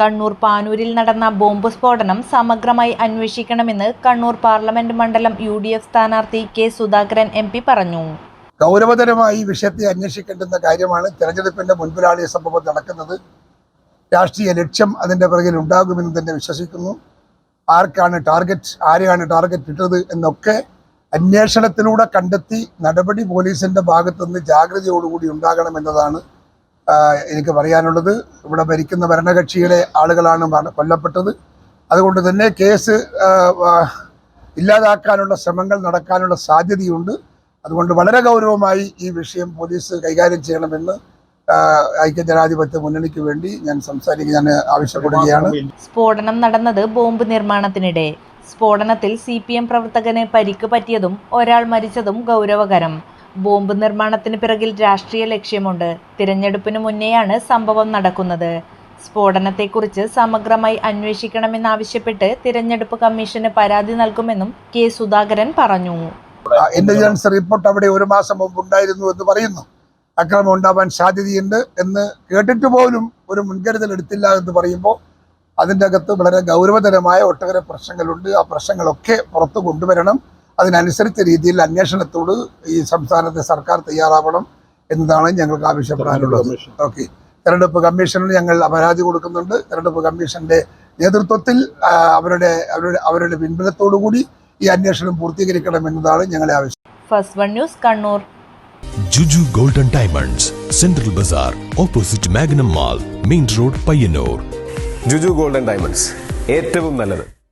കണ്ണൂർ പാനൂരിൽ നടന്ന ബോംബ് സ്ഫോടനം സമഗ്രമായി അന്വേഷിക്കണമെന്ന് കണ്ണൂർ പാർലമെന്റ് മണ്ഡലം യു ഡി എഫ് സ്ഥാനാർത്ഥി കെ സുധാകരൻ എം പി പറഞ്ഞു. ഗൗരവതരമായി ഈ വിഷയത്തെ അന്വേഷിക്കേണ്ടുന്ന കാര്യമാണ് തെരഞ്ഞെടുപ്പിന്റെ മുൻപിലാണ് ഈ സംഭവം നടക്കുന്നത്. രാഷ്ട്രീയ ലക്ഷ്യം അതിന്റെ പിറകിൽ ഉണ്ടാകുമെന്ന് തന്നെ വിശ്വസിക്കുന്നു. ആർക്കാണ് ടാർഗറ്റ് ആരെയാണ് ടാർഗറ്റ് ഇട്ടത് എന്നൊക്കെ അന്വേഷണത്തിലൂടെ കണ്ടെത്തി നടപടി പോലീസിന്റെ ഭാഗത്തുനിന്ന് ജാഗ്രതയോടുകൂടി ഉണ്ടാകണമെന്നതാണ് എനിക്ക് പറയാനുള്ളത് ഇവിടെ ഭരിക്കുന്ന ഭരണകക്ഷിയിലെ ആളുകളാണ് കൊല്ലപ്പെട്ടത്. അതുകൊണ്ട് തന്നെ കേസ് ഇല്ലാതാക്കാനുള്ള ശ്രമങ്ങൾ നടക്കാനുള്ള സാധ്യതയുണ്ട്. അതുകൊണ്ട് വളരെ ഗൗരവമായി ഈ വിഷയം പോലീസ് കൈകാര്യം ചെയ്യണമെന്ന് ഐക്യ ഐക്യജനാധിപത്യ മുന്നണിക്ക് വേണ്ടി ഞാൻ സംസാരിക്കുക ഞാൻ ആവശ്യപ്പെടുകയാണ്. സ്ഫോടനം നടന്നത് ബോംബ് നിർമ്മാണത്തിനിടെ. സ്ഫോടനത്തിൽ സി പി എം പ്രവർത്തകന് പരിക്ക് പറ്റിയതും ഒരാൾ മരിച്ചതും ഗൗരവകരം. ബോംബ് നിർമ്മാണത്തിന് പിറകിൽ രാഷ്ട്രീയ ലക്ഷ്യമുണ്ട്. തിരഞ്ഞെടുപ്പിന് മുന്നേയാണ് സംഭവം നടക്കുന്നത്. സ്ഫോടനത്തെക്കുറിച്ച് സമഗ്രമായി അന്വേഷിക്കണമെന്നാവശ്യപ്പെട്ട് തിരഞ്ഞെടുപ്പ് കമ്മീഷന് പരാതി നൽകുമെന്നും കെ സുധാകരൻ പറഞ്ഞു. ഇന്റലിജൻസ് റിപ്പോർട്ട് അവിടെ ഒരു മാസം മുമ്പ് ഉണ്ടായിരുന്നു എന്ന് പറയുന്നു. അക്രമം ഉണ്ടാവാൻ സാധ്യതയുണ്ട് എന്ന് കേട്ടിട്ട് പോലും ഒരു മുൻകരുതൽ എടുത്തില്ല എന്ന് പറയുമ്പോൾ അതിന്റെ അകത്ത് വളരെ ഗൗരവതരമായ ഒട്ടേറെ പ്രശ്നങ്ങളുണ്ട്. ആ പ്രശ്നങ്ങളൊക്കെ പുറത്തു കൊണ്ടുവരണം. അതിനനുസരിച്ച രീതിയിൽ അന്വേഷണത്തോട് ഈ സംസ്ഥാനത്തെ സർക്കാർ തയ്യാറാവണം എന്നതാണ് ഞങ്ങൾക്ക് ആവശ്യപ്പെടാനുള്ളത്. ഓക്കെ. തെരഞ്ഞെടുപ്പ് കമ്മീഷന് ഞങ്ങൾ പരാതി കൊടുക്കുന്നുണ്ട്. തെരഞ്ഞെടുപ്പ് കമ്മീഷന്റെ നേതൃത്വത്തിൽ അവരുടെ അവരുടെ അവരുടെ പിൻബലത്തോടു കൂടി ഈ അന്വേഷണം പൂർത്തീകരിക്കണം എന്നതാണ് ഞങ്ങളെ ആവശ്യം. First one news Kannur Juju golden diamonds central bazaar opposite Magnum mall main road Payyanur Juju golden diamonds ഏറ്റവും നല്ലത്.